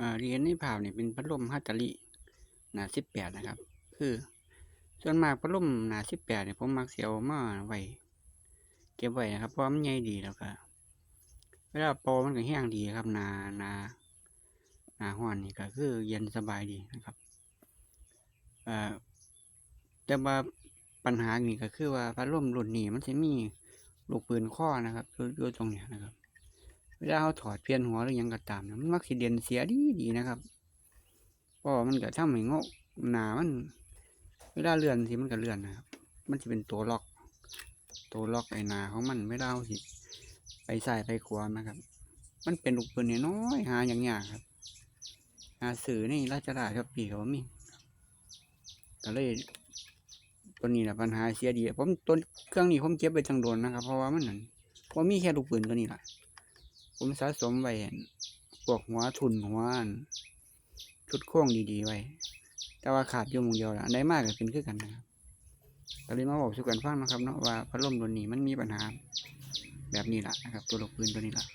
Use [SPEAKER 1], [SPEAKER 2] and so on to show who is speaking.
[SPEAKER 1] อ่าที่เห็นในภาพนี่เป็นพัดลมฮัตตาริหนาสิบแปดนะครับ คือ ส่วนมากพัดลมหนาสิบแปดเนี่ยผมมักสิเอามาไว้เก็บไว้นะครับ เพราะมันใหญ่ดีแล้วก็เวลาเป่ามันก็แห้งดีครับนาหนาหนาห้อนนี่ก็คือเย็นสบายดีนะครับเอ่อแต่ว่าปัญหานี่ก็คือว่าพัดลมรุ่นนี้มันจะมีลูกปืนข้อนะครับอยู่ตรงเนี้ยนะครับ เวลาเขาถอดเปลี่ยนหัวหรือยังก็ตามนี่ยมันมักสิเด่นเสียดีดีนะครับเพราะมันก็ทำให้งอกหนามัน เวลาเลื่อนสิมันก็เลื่อนนะครับ มันจะเป็นตัวล็อก ตัวล็อกไอ้หนาของมันเวลาเราสิไปใส่ไปขวานะครับ มันเป็นลูกปืนน้อยหาอย่างยากครับหาสื่อในราชดาชอบปีเขามีก็เลยตัวนี้แหละปัญหาเสียดีผมตัวเครื่องนี้ผมเก็บไปจังโดนนะครับ เพราะว่ามันนั่นว่ามีแค่ลูกปืนตัวนี้แหละ ผมสะสมไว้อั่นพวกหัวทุนหัวอั่นชุดโค้งดีๆไว้ แต่ว่าขาดอยู่มงเดียวละได้มากก็เป็นขึ้นกันนะครับก็เลยมาบอกสุกันฟังนะครับเนาะว่าพัดลมตัวนี้มันมีปัญหาแบบนี้แหละนะครับ ตัวลูกปืนตัวนี้แหละ